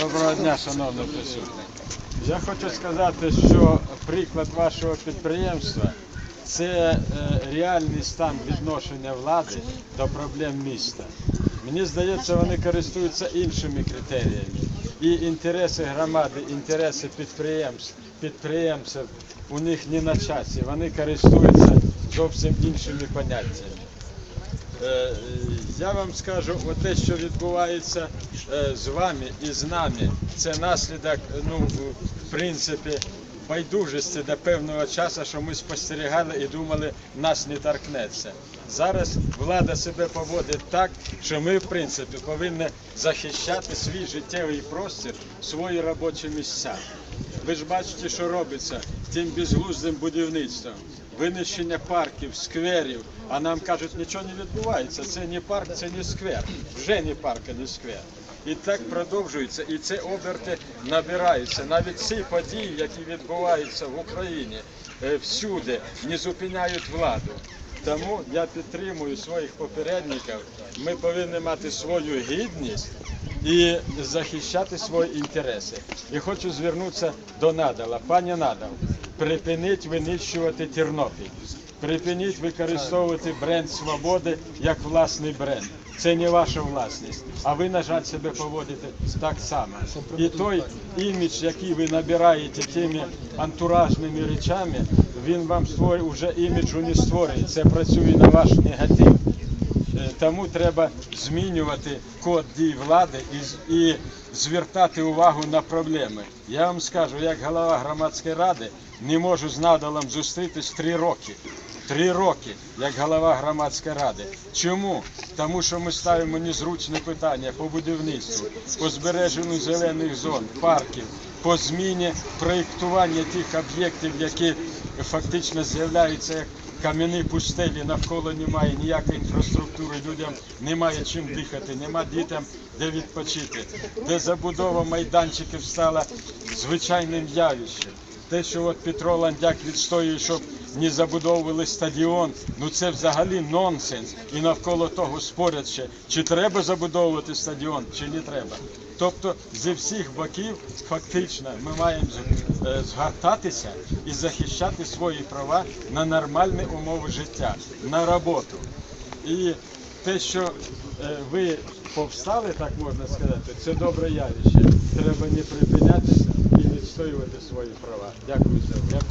Доброго дня, шановні присутні. Я хочу сказати, що приклад вашого підприємства це е, реальний стан відношення влади до проблем міста. Мені здається, вони користуються іншими критеріями. І інтереси громади, інтереси підприємств, підприємців у них не на часі. Вони користуються зовсім іншими поняттями. Я вам скажу, те, що відбувається е, з вами і з нами, це наслідок, ну, в принципі, байдужості до певного часу, що ми спостерігали і думали, нас не торкнеться. Зараз влада себе поводить так, що ми, в принципі, повинні захищати свій життєвий простір, свої робочі місця. Ви ж бачите, що робиться тим безглуздим будівництвом. Винищення парків, скверів, а нам кажуть, нічого не відбувається. Це не парк, це не сквер. Вже не парк, а не сквер. І так продовжується, і це оберти набираються. Навіть ці події, які відбуваються в Україні, е, всюди не зупиняють владу. Тому я підтримую своїх попередників. Ми повинні мати свою гідність і захищати свої інтереси. І хочу звернутися до Надала. Пані Надал, припиніть винищувати Тернопіль. Припиніть використовувати бренд свободи як власний бренд. Це не ваша власність, а ви, на жаль, себе поводите так само. І той імідж, який ви набираєте тими антуражними речами, він вам створює вже іміджу не створює. Це працює на ваш негатив. Е, Тому треба змінювати код дій влади і, і звертати увагу на проблеми. Я вам скажу, як голова громадської ради не можу з надалом зустрітись три роки. Три роки, як голова громадської ради. Чому? Тому що ми ставимо незручні питання по будівництву, по збереженню зелених зон, парків, по зміні проєктування тих об'єктів, які фактично з'являються як кам'яні пустелі, навколо немає ніякої інфраструктури, людям немає чим дихати, нема дітям де відпочити, де забудова майданчиків стала звичайним явищем. Те, що от Петро Ландяк відстоює, щоб не забудовували стадіон, ну це взагалі нонсенс. І навколо того спорять ще, чи треба забудовувати стадіон, чи не треба. Тобто зі всіх боків фактично ми маємо е, і захищати свої права на нормальні умови життя, на роботу. І те, що е, ви повстали, так можна сказати, це добре явище. Треба не припинятися відстоювати свої права. Дякую за увагу.